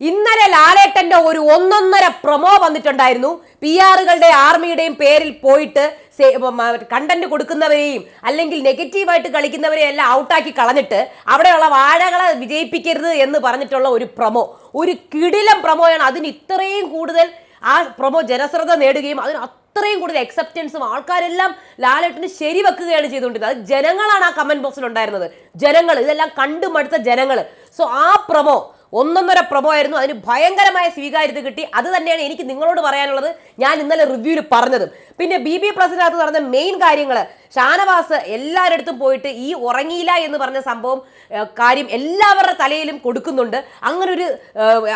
ഇന്നലെ ലാലേട്ടന്റെ ഒരു ഒന്നൊന്നര പ്രൊമോ വന്നിട്ടുണ്ടായിരുന്നു. പി ആറുകളുടെ ആർമിയുടെയും പേരിൽ പോയിട്ട് കണ്ടന്റ് കൊടുക്കുന്നവരെയും അല്ലെങ്കിൽ നെഗറ്റീവായിട്ട് കളിക്കുന്നവരെയും എല്ലാം ഔട്ടാക്കി കളഞ്ഞിട്ട് അവിടെയുള്ള വാഴകളെ വിജയിപ്പിക്കരുത് എന്ന് പറഞ്ഞിട്ടുള്ള ഒരു പ്രൊമോ ഒരു കിടിലം പ്രൊമോയാണ് അതിന് ഇത്രയും കൂടുതൽ ആ പ്രൊമോ ജനശ്രദ്ധ നേടുകയും അതിന് അത്രയും കൂടുതൽ അക്സെപ്റ്റൻസും ആൾക്കാരെല്ലാം ലാലേട്ടന് ശരിവെക്കുകയാണ് ചെയ്തുകൊണ്ടിരുന്നത്. അത് ജനങ്ങളാണ് ആ കമന്റ് ബോക്സിൽ ഉണ്ടായിരുന്നത്. ജനങ്ങൾ ഇതെല്ലാം കണ്ടു മടുത്ത ജനങ്ങൾ. സോ ആ പ്രൊമോ ഒന്നൊന്നര പ്രൊമോ ആയിരുന്നു. അതിന് ഭയങ്കരമായ സ്വീകാര്യത കിട്ടി. അത് തന്നെയാണ് എനിക്ക് നിങ്ങളോട് പറയാനുള്ളത്. ഞാൻ ഇന്നലെ റിവ്യൂവിൽ പറഞ്ഞത്. പിന്നെ ബി ബി പ്ലസിനകത്ത് നടന്ന മെയിൻ കാര്യങ്ങൾ ഷാനവാസ് എല്ലാവരുടെ പോയിട്ട് ഈ ഉറങ്ങിയില്ല എന്ന് പറഞ്ഞ സംഭവം കാര്യം എല്ലാവരുടെ തലയിലും കൊടുക്കുന്നുണ്ട്. അങ്ങനെ ഒരു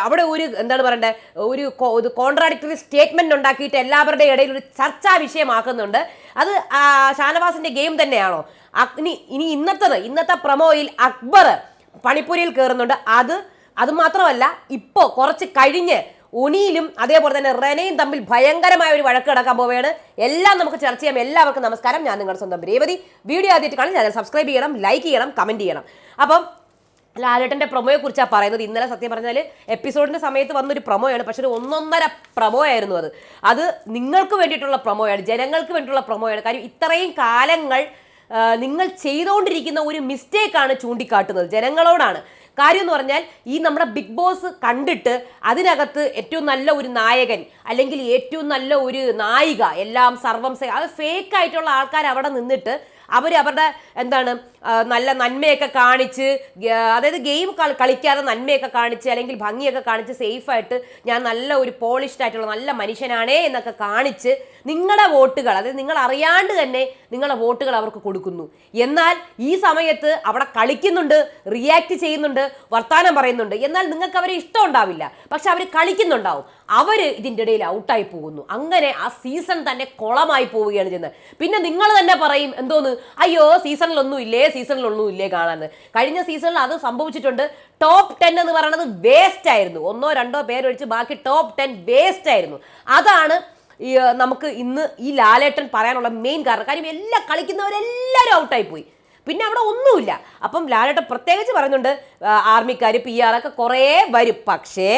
അവിടെ ഒരു എന്താണ് പറയണ്ടേ ഒരു കോൺട്രാഡിക്ടറി സ്റ്റേറ്റ്മെന്റ് ഉണ്ടാക്കിയിട്ട് എല്ലാവരുടെ ഇടയിൽ ഒരു ചർച്ചാ വിഷയമാക്കുന്നുണ്ട്. അത് ഷാനവാസിന്റെ ഗെയിം തന്നെയാണോ? അഗ്നി ഇനി ഇന്നത്തത് ഇന്നത്തെ പ്രമോയിൽ അക്ബർ പണിപ്പുരിയിൽ കയറുന്നുണ്ട് അത് അത് മാത്രമല്ല ഇപ്പോൾ കുറച്ച് കഴിഞ്ഞ് ഉനിയിലും അതേപോലെ തന്നെ റെനയും തമ്മിൽ ഭയങ്കരമായ ഒരു വഴക്ക് കിടക്കാൻ പോവുകയാണ്. എല്ലാം നമുക്ക് ചർച്ച ചെയ്യാം. എല്ലാവർക്കും നമസ്കാരം. ഞാൻ നിങ്ങളുടെ സ്വന്തം രേവതി. വീഡിയോ ആദ്യമായിട്ട് കാണാൻ ചാനൽ സബ്സ്ക്രൈബ് ചെയ്യണം ലൈക്ക് ചെയ്യണം കമന്റ് ചെയ്യണം. അപ്പം ലാലേട്ടന്റെ പ്രൊമോയെ കുറിച്ചാണ് പറയുന്നത്. ഇന്നലെ സത്യം പറഞ്ഞാൽ എപ്പിസോഡിന്റെ സമയത്ത് വന്നൊരു പ്രൊമോയാണ്. പക്ഷെ ഒരു ഒന്നൊന്നര പ്രൊമോ ആയിരുന്നു അത്. അത് നിങ്ങൾക്ക് വേണ്ടിയിട്ടുള്ള പ്രൊമോയാണ്. ജനങ്ങൾക്ക് വേണ്ടിയിട്ടുള്ള പ്രൊമോയാണ്. കാര്യം ഇത്രയും കാലങ്ങൾ നിങ്ങൾ ചെയ്തുകൊണ്ടിരിക്കുന്ന ഒരു മിസ്റ്റേക്കാണ് ചൂണ്ടിക്കാട്ടുന്നത്. ജനങ്ങളോടാണ്. കാര്യം എന്ന് പറഞ്ഞാൽ ഈ നമ്മുടെ ബിഗ് ബോസ് കണ്ടിട്ട് അതിനകത്ത് ഏറ്റവും നല്ല ഒരു നായകൻ അല്ലെങ്കിൽ ഏറ്റവും നല്ല ഒരു നായിക എല്ലാം സർവം സേ- അത് ഫേക്ക് ആയിട്ടുള്ള ആൾക്കാർ അവിടെ നിന്നിട്ട് അവർ അവരുടെ എന്താണ് നല്ല നന്മയൊക്കെ കാണിച്ച് അതായത് ഗെയിം കളിക്കാതെ നന്മയൊക്കെ കാണിച്ച് അല്ലെങ്കിൽ ഭംഗിയൊക്കെ കാണിച്ച് സേഫായിട്ട് ഞാൻ നല്ല ഒരു പോളിഷ്ഡ് ആയിട്ടുള്ള നല്ല മനുഷ്യനാണേ എന്നൊക്കെ കാണിച്ച് നിങ്ങളുടെ വോട്ടുകൾ അതായത് നിങ്ങൾ അറിയാണ്ട് തന്നെ നിങ്ങളുടെ വോട്ടുകൾ അവർക്ക് കൊടുക്കുന്നു. എന്നാൽ ഈ സമയത്ത് അവിടെ കളിക്കുന്നുണ്ട് റിയാക്ട് ചെയ്യുന്നുണ്ട് വർത്തമാനം പറയുന്നുണ്ട്. എന്നാൽ നിങ്ങൾക്ക് അവരെ ഇഷ്ടം ഉണ്ടാവില്ല. പക്ഷെ അവർ കളിക്കുന്നുണ്ടാവും. അവർ ഇതിന്റെ ഇടയിൽ ഔട്ടായി പോകുന്നു. അങ്ങനെ ആ സീസൺ തന്നെ കുളമായി പോവുകയാണ് ചെയ്യുന്നത്. പിന്നെ നിങ്ങൾ തന്നെ പറയും എന്തോന്ന്? അയ്യോ സീസണിലൊന്നും ഇല്ലേ സീസണിലൊന്നും ഇല്ലേ കാണാന്ന്. കഴിഞ്ഞ സീസണിൽ അത് സംഭവിച്ചിട്ടുണ്ട്. ടോപ്പ് ടെൻ എന്ന് പറയുന്നത് വേസ്റ്റ് ആയിരുന്നു. ഒന്നോ രണ്ടോ പേരൊഴിച്ച് ബാക്കി ടോപ്പ് ടെൻ വേസ്റ്റ് ആയിരുന്നു. അതാണ് ഈ നമുക്ക് ഇന്ന് ഈ ലാലേട്ടൻ പറയാനുള്ള മെയിൻ കാരണം. കാര്യം എല്ലാ കളിക്കുന്നവരെല്ലാവരും ഔട്ടായി പോയി. പിന്നെ അവിടെ ഒന്നുമില്ല. അപ്പം ലാലേട്ടൻ പ്രത്യേകിച്ച് പറയുന്നുണ്ട് ആർമിക്കാർ പി ആർ ഒക്കെ കുറേ വരും. പക്ഷേ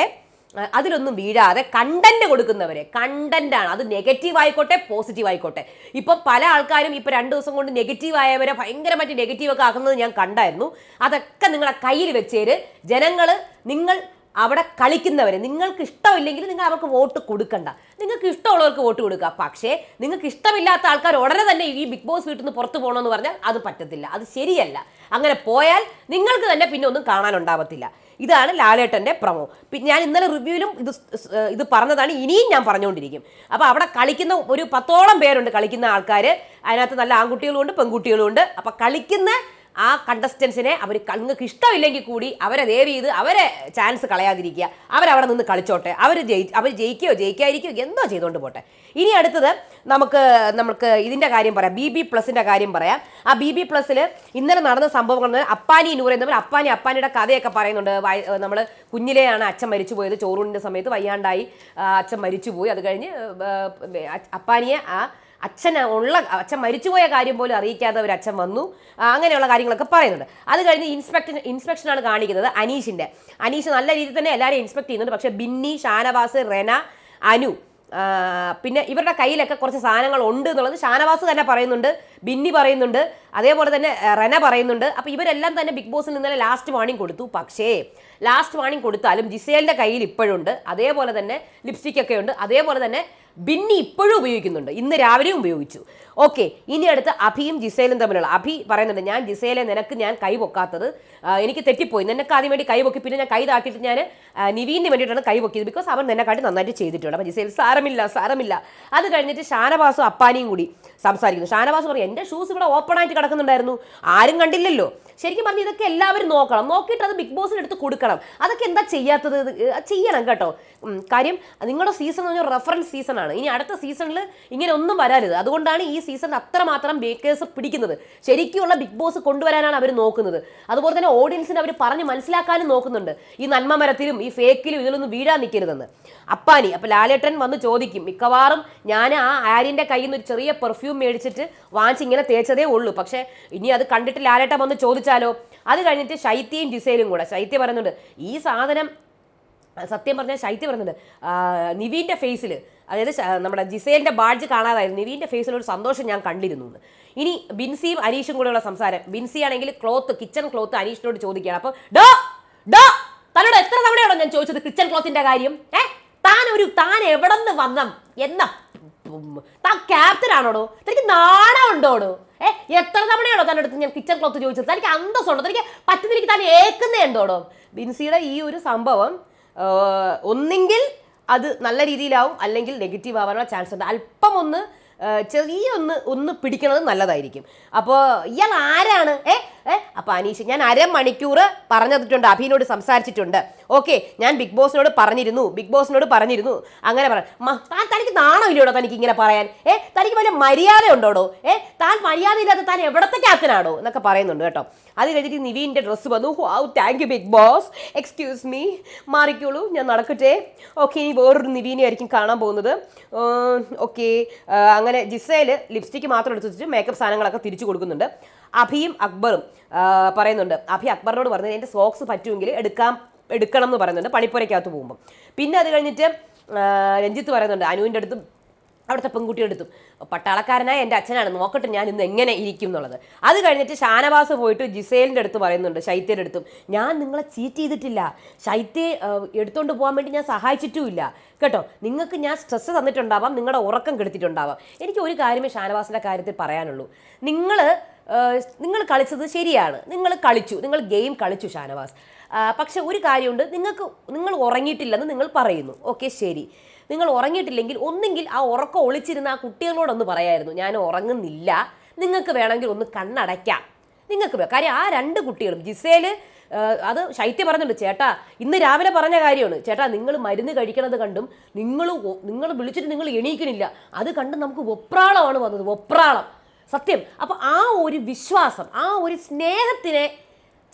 അതിലൊന്നും വീഴാതെ കണ്ടന്റ് കൊടുക്കുന്നവരെ കണ്ടന്റ് ആണ്. അത് നെഗറ്റീവ് ആയിക്കോട്ടെ പോസിറ്റീവ് ആയിക്കോട്ടെ. ഇപ്പം പല ആൾക്കാരും ഇപ്പം രണ്ട് ദിവസം കൊണ്ട് നെഗറ്റീവ് ആയവരെ ഭയങ്കരമായിട്ട് നെഗറ്റീവ് ഒക്കെ ആക്കുന്നത് ഞാൻ കണ്ടായിരുന്നു. അതൊക്കെ നിങ്ങളെ കയ്യിൽ വെച്ചേര് ജനങ്ങൾ നിങ്ങൾ അവിടെ കളിക്കുന്നവരെ നിങ്ങൾക്ക് ഇഷ്ടമില്ലെങ്കിൽ നിങ്ങൾ അവർക്ക് വോട്ട് കൊടുക്കണ്ട. നിങ്ങൾക്ക് ഇഷ്ടമുള്ളവർക്ക് വോട്ട് കൊടുക്കുക. പക്ഷേ നിങ്ങൾക്ക് ഇഷ്ടമില്ലാത്ത ആൾക്കാർ ഉടനെ തന്നെ ഈ ബിഗ് ബോസ് വീട്ടിൽ നിന്ന് പുറത്തു പോകണമെന്ന് പറഞ്ഞാൽ അത് പറ്റത്തില്ല. അത് ശരിയല്ല. അങ്ങനെ പോയാൽ നിങ്ങൾക്ക് തന്നെ പിന്നെ ഒന്നും കാണാനുണ്ടാവത്തില്ല. ഇതാണ് ലാലേട്ടന്റെ പ്രമോ. പിന്നെ ഞാൻ ഇന്നലെ റിവ്യൂവിലും ഇത് ഇത് പറഞ്ഞതാണ് ഇനിയും ഞാൻ പറഞ്ഞുകൊണ്ടിരിക്കും. അപ്പോൾ അവിടെ കളിക്കുന്ന ഒരു പത്തോളം പേരുണ്ട് കളിക്കുന്ന ആൾക്കാർ അതിനകത്ത് നല്ല ആൺകുട്ടികളും ഉണ്ട് പെൺകുട്ടികളും ഉണ്ട് അപ്പോൾ കളിക്കുന്ന ആ കണ്ടസ്റ്റൻസിനെ അവർ നിങ്ങൾക്ക് ഇഷ്ടമില്ലെങ്കിൽ കൂടി അവരെ ദയവ് ചെയ്ത് അവരെ ചാൻസ് കളയാതിരിക്കുക. അവരവിടെ നിന്ന് കളിച്ചോട്ടെ. അവർ ജയി അവർ ജയിക്കുകയോ ജയിക്കാതിരിക്കുകയോ എന്തോ ചെയ്തുകൊണ്ട് പോട്ടെ. ഇനി അടുത്തത് നമുക്ക് നമുക്ക് ഇതിന്റെ കാര്യം പറയാം. ബി ബി പ്ലസിന്റെ കാര്യം പറയാം. ആ ബി ബി പ്ലസ്സിൽ ഇന്നലെ നടന്ന സംഭവങ്ങൾ അപ്പാനി നൂറ് എന്നവർ അപ്പാനി അപ്പാനിയുടെ കഥയൊക്കെ പറയുന്നുണ്ട്. നമ്മൾ കുഞ്ഞിലെയാണ് അച്ഛൻ മരിച്ചു പോയത്. ചോറൂണിന്റെ സമയത്ത് വയ്യാണ്ടായി അച്ഛൻ അച്ഛൻ മരിച്ചുപോയി അത് കഴിഞ്ഞ് അപ്പാനിയെ ആ അച്ഛൻ ഉള്ള അച്ഛൻ മരിച്ചുപോയ കാര്യം പോലും അറിയിക്കാതെ ഒരു അച്ഛൻ വന്നു. അങ്ങനെയുള്ള കാര്യങ്ങളൊക്കെ പറയുന്നുണ്ട്. അത് കഴിഞ്ഞ് ഇൻസ്പെക്ടർ ഇൻസ്പെക്ഷനാണ് കാണിക്കുന്നത് അനീഷിന്റെ അനീഷ് നല്ല രീതിയിൽ തന്നെ എല്ലാവരെയും ഇൻസ്പെക്ട് ചെയ്യുന്നുണ്ട്. പക്ഷേ ബിന്നി ഷാനവാസ് റെന അനു പിന്നെ ഇവരുടെ കയ്യിലൊക്കെ കുറച്ച് സാധനങ്ങൾ ഉണ്ട് എന്നുള്ളത് ഷാനവാസ് തന്നെ പറയുന്നുണ്ട്. ബിന്നി പറയുന്നുണ്ട്. അതേപോലെ തന്നെ റെന പറയുന്നുണ്ട്. അപ്പോൾ ഇവരെല്ലാം തന്നെ ബിഗ് ബോസിൽ ഇന്നലെ ലാസ്റ്റ് വാണിംഗ് കൊടുത്തു. പക്ഷേ ലാസ്റ്റ് വാണിംഗ് കൊടുത്താലും ജിസേലിന്റെ കയ്യിൽ ഇപ്പോഴുണ്ട്. അതേപോലെ തന്നെ ലിപ്സ്റ്റിക് ഒക്കെ ഉണ്ട്. അതേപോലെ തന്നെ ബിന്നി ഇപ്പോഴും ഉപയോഗിക്കുന്നുണ്ട്. ഇന്ന് രാവിലെയും ഉപയോഗിച്ചു. ഓക്കെ ഇനി അടുത്ത് അഭിയും ജിസേലും തമ്മിലുള്ള. അഭി പറയുന്നുണ്ട് ഞാൻ ജിസേലെ നിനക്ക് ഞാൻ കൈ പൊക്കാത്തത്. എനിക്ക് തെറ്റിപ്പോയി. നിനക്ക് ആദ്യം വേണ്ടി കൈ പൊക്കി പിന്നെ ഞാൻ കൈ താക്കിയിട്ട് ഞാൻ നിവീന് വേണ്ടിയിട്ടാണ് കൈ പൊക്കിയത്. ബിക്കോസ് അവൻ നിന്നെക്കാട്ടി നന്നായിട്ട് ചെയ്തിട്ടുണ്ട്. അപ്പം ജിസേൽ സാരമില്ല സാരമില്ല. അത് കഴിഞ്ഞിട്ട് ഷാനവാസും അപ്പാനിയും കൂടി സംസാരിക്കുന്നു. ഷാനവാസ് പറയും എന്റെ ഷൂസ് ഇവിടെ ഓപ്പൺ ആയിട്ട് കിടക്കുന്നുണ്ടായിരുന്നു. ആരും കണ്ടില്ലല്ലോ. ശരിക്കും പറഞ്ഞാൽ ഇതൊക്കെ എല്ലാവരും നോക്കണം. നോക്കിയിട്ട് അത് ബിഗ് ബോസിന് എടുത്ത് കൊടുക്കണം. അതൊക്കെ എന്താ ചെയ്യാത്തത്? ചെയ്യണം കേട്ടോ. കാര്യം നിങ്ങളുടെ സീസൺ എന്ന് പറഞ്ഞാൽ റെഫറൻസ് സീസണാണ് ഇനി അടുത്ത സീസണിൽ ഇങ്ങനെ ഒന്നും വരാരുത് അതുകൊണ്ടാണ് ഈ സീസൺ അത്രമാത്രം ബേക്കേഴ്സ് പിടിക്കുന്നത്. ശരിക്കുമുള്ള ബിഗ് ബോസ് കൊണ്ടുവരാനാണ് അവർ നോക്കുന്നത്. അതുപോലെ തന്നെ ഓഡിയൻസിന് അവർ പറഞ്ഞ് മനസ്സിലാക്കാനും നോക്കുന്നുണ്ട്. ഈ നന്മമരത്തിലും ഈ ഫേക്കിലും ഇതിലൊന്നും വീഴാൻ നിൽക്കരുതെന്ന് അപ്പാനി അപ്പോൾ ലാലേട്ടൻ വന്ന് ചോദിക്കും. മിക്കവാറും ഞാൻ ആ ആര്യന്റെ കയ്യിൽ നിന്ന് ഒരു ചെറിയ പെർഫ്യൂം മേടിച്ചിട്ട് വാങ്ങിച്ച് ഇങ്ങനെ തേച്ചതേ ഉള്ളൂ. പക്ഷേ ഇനി അത് കണ്ടിട്ട് ലാലേട്ടൻ വന്ന് ചോദിച്ചാലോ? അത് കഴിഞ്ഞിട്ട് ശൈത്യയും ജിസേലും കൂടെ. ശൈത്യ പറയുന്നുണ്ട് ഈ സാധനം സത്യം പറഞ്ഞാൽ ശൈത്യം പറയുന്നുണ്ട് നിവീന്റെ ഫേസിൽ അതായത് നമ്മുടെ ജിസേലിന്റെ ബാഡ്ജ് കാണാതായിരുന്നു. നിവീന്റെ ഫേസിൽ ഒരു സന്തോഷം ഞാൻ കണ്ടിരുന്നു എന്ന്. ഇനി ബിൻസിയും അനീഷും കൂടെയുള്ള സംസാരം. ബിൻസി ആണെങ്കിൽ ക്ലോത്ത് കിച്ചൺ ക്ലോത്ത് അനീഷിനോട് ചോദിക്കുകയാണ്. അപ്പോൾ ഡോ ഡോ തന്നോട് എത്ര തവണയാണോ ഞാൻ ചോദിച്ചത് കിച്ചൺ ക്ലോത്തിന്റെ കാര്യം? ഏ? താൻ ഒരു താൻ എവിടെ നിന്ന് വന്നം എന്ന താൻ ക്യാപ്റ്റൻ ആണോടോ? തനിക്ക് നാണം ഉണ്ടോടോ ഏ എത്ര തവണയാണോ തന്റെ അടുത്ത് ഞാൻ കിച്ചൺ ക്ലോത്ത് ചോദിച്ചത്? തനിക്ക് അന്തസ്സുണ്ടോ? തനിക്ക് പറ്റുന്നിരിക്കും താൻ ഏക്കുന്നേ ഉണ്ടോടോ? ബിൻസിയുടെ ഈ ഒരു സംഭവം ഒന്നെങ്കിൽ അത് നല്ല രീതിയിലാവും അല്ലെങ്കിൽ നെഗറ്റീവ് ആവാനുള്ള ചാൻസ് ഉണ്ട്. അല്പം ഒന്ന് ആ, ചെറിയൊന്ന് ഒന്ന് പിടിക്കണത് നല്ലതായിരിക്കും. അപ്പോൾ ഇയാൾ ആരാണ്? ഏ ഏ അപ്പോൾ അനീഷ് ഞാൻ അരമണിക്കൂർ പറഞ്ഞിട്ടുണ്ട് അഭിനോട് സംസാരിച്ചിട്ടുണ്ട്. ഓക്കെ ഞാൻ ബിഗ് ബോസിനോട് പറഞ്ഞിരുന്നു ബിഗ് ബോസിനോട് പറഞ്ഞിരുന്നു. അങ്ങനെ പറയാം തനിക്ക് നാണം തനിക്ക് ഇങ്ങനെ പറയാൻ? ഏ തനിക്ക് വലിയ മര്യാദ ഉണ്ടോടോ ഏ താൻ മര്യാദ താൻ എവിടത്തെ ക്യാപ്റ്റനാണോ എന്നൊക്കെ പറയുന്നുണ്ട് കേട്ടോ. അത് കഴിഞ്ഞിട്ട് നിവീന്റെ ഡ്രസ്സ് വന്നു. How thank you Bigg Boss. Excuse me. മാറിക്കോളൂ ഞാൻ നടക്കട്ടെ. ഓക്കെ ഇനി വേറൊരു നിവീനെ ആയിരിക്കും കാണാൻ പോകുന്നത്. ഓക്കെ അങ്ങനെ ജിസയിൽ ലിപ്സ്റ്റിക്ക് മാത്രം എടുത്ത് വെച്ചിട്ട് മേക്കപ്പ് സാധനങ്ങളൊക്കെ തിരിച്ചു കൊടുക്കുന്നുണ്ട്. അഭിയും അക്ബറും പറയുന്നുണ്ട്. അഭി അക്ബറിനോട് പറഞ്ഞത് എന്റെ സോക്സ് പറ്റുമെങ്കിൽ എടുക്കാം എടുക്കണം എന്ന് പറയുന്നുണ്ട് പണിപ്പുരയ്ക്കകത്ത് പോകുമ്പോൾ പിന്നെ അത് കഴിഞ്ഞിട്ട് രഞ്ജിത്ത് പറയുന്നുണ്ട് അനുവിന്റെ അടുത്തും അവിടുത്തെ പെൺകുട്ടിയുടെ അടുത്തും. പട്ടാളക്കാരനായ എന്റെ അച്ഛനാണ്. നോക്കട്ടെ ഞാൻ ഇന്ന് എങ്ങനെ ഇരിക്കും എന്നുള്ളത്. അത് കഴിഞ്ഞിട്ട് ഷാനവാസ് പോയിട്ട് ജിസേലിന്റെ അടുത്ത് പറയുന്നുണ്ട് ശൈത്യയുടെ അടുത്തും. ഞാൻ നിങ്ങളെ ചീറ്റ് ചെയ്തിട്ടില്ല. ശൈത്യെ എടുത്തുകൊണ്ട് പോകാൻ വേണ്ടി ഞാൻ സഹായിച്ചിട്ടുമില്ല. കേട്ടോ നിങ്ങൾക്ക് ഞാൻ സ്ട്രെസ്സ് തന്നിട്ടുണ്ടാവാം നിങ്ങളുടെ ഉറക്കം കെടുത്തിട്ടുണ്ടാവാം. എനിക്ക് ഒരു കാര്യമേ ഷാനവാസിന്റെ കാര്യത്തിൽ പറയാനുള്ളൂ. നിങ്ങൾ നിങ്ങൾ കളിച്ചത് ശരിയാണ്. നിങ്ങൾ കളിച്ചു നിങ്ങൾ ഗെയിം കളിച്ചു ഷാനവാസ്. പക്ഷെ ഒരു കാര്യമുണ്ട് നിങ്ങൾക്ക് നിങ്ങൾ ഉറങ്ങിയിട്ടില്ലെന്ന് നിങ്ങൾ പറയുന്നു. ഓക്കെ ശരി. നിങ്ങൾ ഉറങ്ങിയിട്ടില്ലെങ്കിൽ ഒന്നെങ്കിൽ ആ ഉറക്കം ഒളിച്ചിരുന്ന ആ കുട്ടികളോടൊന്ന് പറയായിരുന്നു ഞാൻ ഉറങ്ങുന്നില്ല നിങ്ങൾക്ക് വേണമെങ്കിൽ ഒന്ന് കണ്ണടയ്ക്കാം. നിങ്ങൾക്ക് കാര്യം ആ രണ്ട് കുട്ടികളും ജിസേൽ അത് ശൈത്യ പറഞ്ഞിട്ടുണ്ട് ചേട്ടാ ഇന്ന് രാവിലെ പറഞ്ഞ കാര്യമാണ്. ചേട്ടാ നിങ്ങൾ മരുന്ന് കഴിക്കണത് കണ്ടും നിങ്ങൾ നിങ്ങൾ വിളിച്ചിട്ട് നിങ്ങൾ എണീക്കണില്ല അത് കണ്ട് നമുക്ക് ഒപ്രാളമാണ് വന്നത് ഒപ്രാളം സത്യം. അപ്പോൾ ആ ഒരു വിശ്വാസം ആ ഒരു സ്നേഹത്തിനെ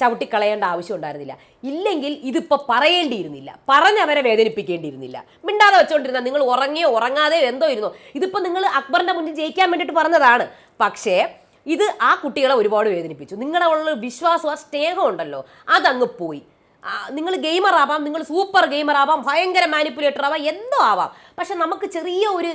ചവിട്ടിക്കളയേണ്ട ആവശ്യം ഉണ്ടായിരുന്നില്ല ഇല്ലെങ്കിൽ ഇതിപ്പോൾ പറയേണ്ടിയിരുന്നില്ല. പറഞ്ഞവരെ വേദനിപ്പിക്കേണ്ടിയിരുന്നില്ല. മിണ്ടാതെ വെച്ചുകൊണ്ടിരുന്ന നിങ്ങൾ ഉറങ്ങിയോ ഉറങ്ങാതെയോ എന്തോ ഇരുന്നോ. ഇതിപ്പോൾ നിങ്ങൾ അക്ബറിന്റെ മുന്നിൽ ജയിക്കാൻ വേണ്ടിയിട്ട് പറഞ്ഞതാണ്. പക്ഷേ ഇത് ആ കുട്ടികളെ ഒരുപാട് വേദനിപ്പിച്ചു. നിങ്ങളുടെ ഉള്ള വിശ്വാസം ആ സ്നേഹം ഉണ്ടല്ലോ. അതങ്ങ് പോയി. നിങ്ങൾ ഗെയിമർ ആവാം നിങ്ങൾ സൂപ്പർ ഗെയിമർ ആവാം ഭയങ്കര മാനിപ്പുലേറ്റർ ആവാം എന്തോ ആവാം. പക്ഷെ നമുക്ക് ചെറിയ ഒരു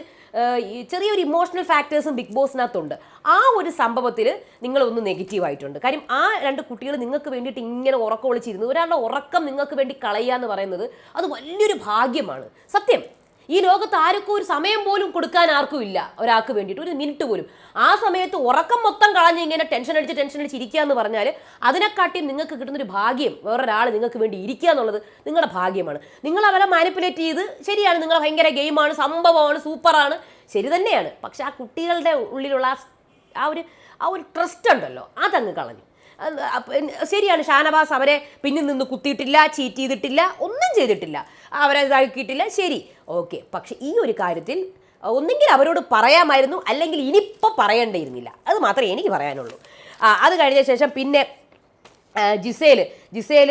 ചെറിയൊരു ഇമോഷണൽ ഫാക്ടേഴ്സും ബിഗ് ബോസിനകത്തുണ്ട് ആ ഒരു സംഭവത്തിൽ നിങ്ങളൊന്ന് നെഗറ്റീവ് ആയിട്ടുണ്ട്. കാര്യം ആ രണ്ട് കുട്ടികൾ നിങ്ങൾക്ക് വേണ്ടിയിട്ട് ഇങ്ങനെ ഉറക്കം ഒളിച്ചിരുന്നു ഒരാളുടെ ഉറക്കം നിങ്ങൾക്ക് വേണ്ടി കളയുക എന്ന് പറയുന്നത് അത് വലിയൊരു ഭാഗ്യമാണ്. സത്യം. ഈ ലോകത്ത് ആർക്കും ഒരു സമയം പോലും കൊടുക്കാൻ ആർക്കും ഇല്ല. ഒരാൾക്ക് വേണ്ടിയിട്ട് ഒരു മിനിറ്റ് പോലും. ആ സമയത്ത് ഉറക്കം മൊത്തം കളഞ്ഞ് ഇങ്ങനെ ടെൻഷൻ അടിച്ച് ടെൻഷൻ അടിച്ച് ഇരിക്കുക എന്ന് പറഞ്ഞാൽ അതിനെക്കാട്ടിയും നിങ്ങൾക്ക് കിട്ടുന്നൊരു ഭാഗ്യം വേറൊരാൾ നിങ്ങൾക്ക് വേണ്ടി ഇരിക്കുക എന്നുള്ളത് നിങ്ങളുടെ ഭാഗ്യമാണ്. നിങ്ങൾ അവരെ മാനിപ്പുലേറ്റ് ചെയ്ത് ശരിയാണ് നിങ്ങൾ ഭയങ്കര ഗെയിമാണ് സംഭവമാണ് സൂപ്പറാണ് ശരി തന്നെയാണ്. പക്ഷെ ആ കുട്ടികളുടെ ഉള്ളിലുള്ള ആ ഒരു ആ ഒരു ട്രസ്റ്റ് ഉണ്ടല്ലോ അതങ്ങ് കളഞ്ഞു. ശരിയാണ് ഷാനവാസ് അവരെ പിന്നിൽ നിന്ന് കുത്തിയിട്ടില്ല ചീറ്റ് ചെയ്തിട്ടില്ല ഒന്നും ചെയ്തിട്ടില്ല. അവരെ ഇതാക്കിയിട്ടില്ല ശരി. ഓക്കെ. പക്ഷേ ഈ ഒരു കാര്യത്തിൽ ഒന്നെങ്കിൽ അവരോട് പറയാമായിരുന്നു അല്ലെങ്കിൽ ഇനിയിപ്പോൾ പറയേണ്ടിയിരുന്നില്ല. അത് മാത്രമേ എനിക്ക് പറയാനുള്ളൂ. അത് കഴിഞ്ഞ ശേഷം പിന്നെ ജിസേൽ ജിസേൽ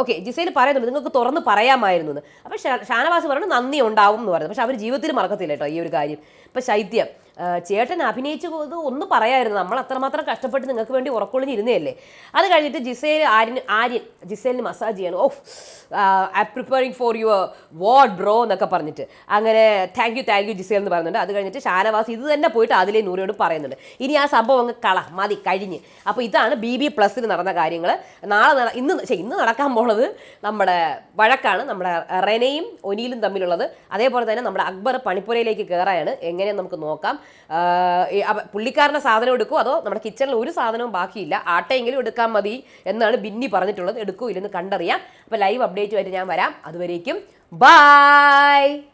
ഓക്കെ ജിസേൽ പറയുന്നുണ്ട് നിങ്ങൾക്ക് തുറന്ന് പറയാമായിരുന്നു എന്ന്. അപ്പോൾ ഷാനവാസ് പറഞ്ഞു നന്ദി ഉണ്ടാവും എന്ന് പറയുന്നത് പക്ഷെ അവർ ജീവിതത്തിൽ മറക്കത്തില്ല കേട്ടോ ഈ ഒരു കാര്യം. ഇപ്പം ശൈത്യം ചേട്ടൻ അഭിനയിച്ചു പോകുന്നത് ഒന്ന് പറയായിരുന്നു. നമ്മൾ അത്രമാത്രം കഷ്ടപ്പെട്ട് നിങ്ങൾക്ക് വേണ്ടി ഉറക്കൊളിഞ്ഞിരുന്നതല്ലേ? അത് കഴിഞ്ഞിട്ട് ജിസേൽ ആര്യൻ ആര്യൻ ജിസേലിന് മസാജ് ചെയ്യണം. Of I preparing for your ward bro എന്നൊക്കെ പറഞ്ഞിട്ട്. അങ്ങനെ thank you thank you Gisele എന്ന് പറയുന്നുണ്ട്. അത് കഴിഞ്ഞിട്ട് ഷാനവാസ് ഇത് തന്നെ പോയിട്ട് അതിലെ നൂറിയോട് പറയുന്നുണ്ട്. ഇനി ആ സംഭവം അങ്ങ് കള മതി കഴിഞ്ഞ്. അപ്പോൾ ഇതാണ് ബി ബി പ്ലസ്സിൽ നടന്ന കാര്യങ്ങൾ നാളെ ഇന്ന് ഇന്ന് നടക്കാൻ പോണത് നമ്മുടെ വഴക്കാണ് നമ്മുടെ റെനയും ഒനിയിലും തമ്മിലുള്ളത്. അതേപോലെ തന്നെ നമ്മുടെ അക്ബർ പണിപ്പുരയിലേക്ക് കയറായാണ് എങ്ങനെ നമുക്ക് നോക്കാം. പുള്ളിക്കാരന്റെ സാധനം എടുക്കും അതോ നമ്മുടെ കിച്ചണിൽ ഒരു സാധനവും ബാക്കിയില്ല. ആട്ടയെങ്കിലും എടുക്കാൻ മതി എന്നാണ് ബിന്നി പറഞ്ഞിട്ടുള്ളത്. എടുക്കൂ ഇല്ലെന്ന് കണ്ടറിയാം. അപ്പോൾ ലൈവ് അപ്ഡേറ്റ് അപ്ഡേറ്റുമായിട്ട് ഞാൻ വരാം. അതുവരേക്കും ബൈ